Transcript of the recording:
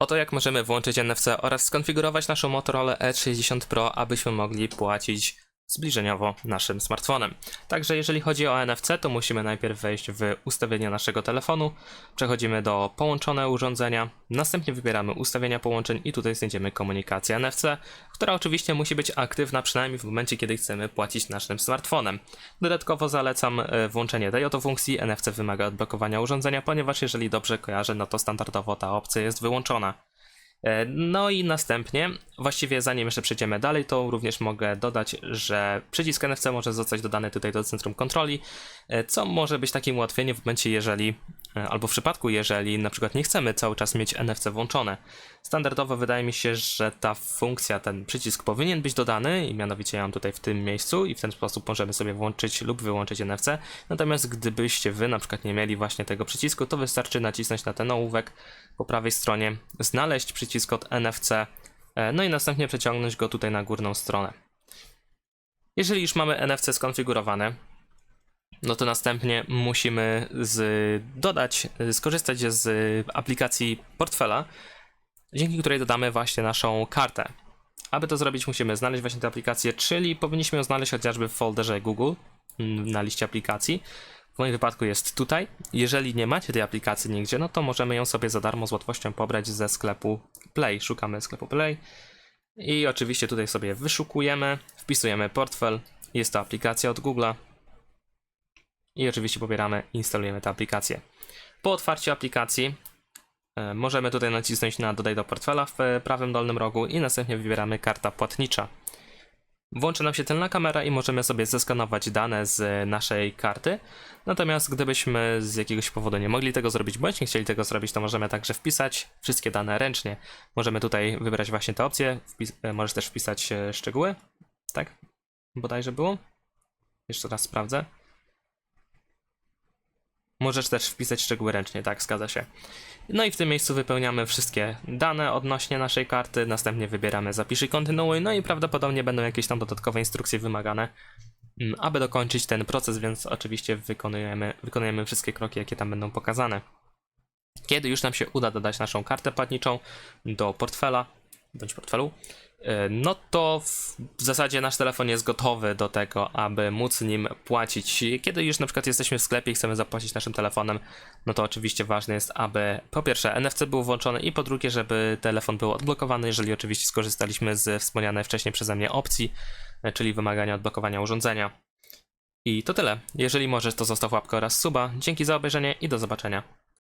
Oto jak możemy włączyć NFC oraz skonfigurować naszą Motorola E60 Pro, abyśmy mogli płacić zbliżeniowo naszym smartfonem. Także jeżeli chodzi o NFC, to musimy najpierw wejść w ustawienia naszego telefonu, przechodzimy do połączone urządzenia, następnie wybieramy ustawienia połączeń i tutaj znajdziemy komunikację NFC, która oczywiście musi być aktywna przynajmniej w momencie, kiedy chcemy płacić naszym smartfonem. Dodatkowo zalecam e, włączenie tej oto funkcji. NFC wymaga odblokowania urządzenia, ponieważ jeżeli dobrze kojarzę, no to standardowo ta opcja jest wyłączona. E, No i następnie, właściwie zanim jeszcze przejdziemy dalej, to również mogę dodać, że przycisk NFC może zostać dodany tutaj do centrum kontroli, e, co może być takim ułatwieniem w momencie, jeżeli, albo w przypadku, jeżeli na przykład nie chcemy cały czas mieć NFC włączone. Standardowo wydaje mi się, że ta funkcja, ten przycisk powinien być dodany i mianowicie ja mam tutaj w tym miejscu i w ten sposób możemy sobie włączyć lub wyłączyć NFC. Natomiast gdybyście wy na przykład nie mieli właśnie tego przycisku, to wystarczy nacisnąć na ten ołówek po prawej stronie, znaleźć przycisk od NFC, e, no i następnie przeciągnąć go tutaj na górną stronę. Jeżeli już mamy NFC skonfigurowane, no to następnie musimy z, dodać, skorzystać z aplikacji portfela, dzięki której dodamy właśnie naszą kartę. Aby to zrobić, musimy znaleźć właśnie tę aplikację, czyli powinniśmy ją znaleźć chociażby w folderze Google mm, na liście aplikacji. W moim wypadku jest tutaj. Jeżeli nie macie tej aplikacji nigdzie, no to możemy ją sobie za darmo z łatwością pobrać ze sklepu Play. Szukamy sklepu Play i oczywiście tutaj sobie wyszukujemy, wpisujemy portfel. Jest to aplikacja od Google'a i oczywiście pobieramy, instalujemy tę aplikację. Po otwarciu aplikacji e, możemy tutaj nacisnąć na dodaj do portfela w e, prawym dolnym rogu i następnie wybieramy karta płatnicza. Włączy nam się tylna kamera i możemy sobie zeskanować dane z naszej karty. Natomiast gdybyśmy z jakiegoś powodu nie mogli tego zrobić, bądź nie chcieli tego zrobić, to możemy także wpisać wszystkie dane ręcznie. Możemy tutaj wybrać właśnie tę opcję. Wpis e, możesz też wpisać szczegóły. Tak? Bodajże było. Jeszcze raz sprawdzę. Możesz też wpisać szczegóły ręcznie, tak, zgadza się. No i w tym miejscu wypełniamy wszystkie dane odnośnie naszej karty, następnie wybieramy zapisz i kontynuuj, no i prawdopodobnie będą jakieś tam dodatkowe instrukcje wymagane, mm, aby dokończyć ten proces, więc oczywiście wykonujemy, wykonujemy wszystkie kroki, jakie tam będą pokazane. Kiedy już nam się uda dodać naszą kartę płatniczą do portfela, bądź portfelu, no to w w zasadzie nasz telefon jest gotowy do tego, aby móc nim płacić. Kiedy już na przykład jesteśmy w sklepie i chcemy zapłacić naszym telefonem, no to oczywiście ważne jest, aby po pierwsze NFC był włączony i po drugie, żeby telefon był odblokowany, jeżeli oczywiście skorzystaliśmy z wspomnianej wcześniej przeze mnie opcji, e, czyli wymagania odblokowania urządzenia. I to tyle. Jeżeli możesz, to zostaw łapkę oraz suba. Dzięki za obejrzenie i do zobaczenia.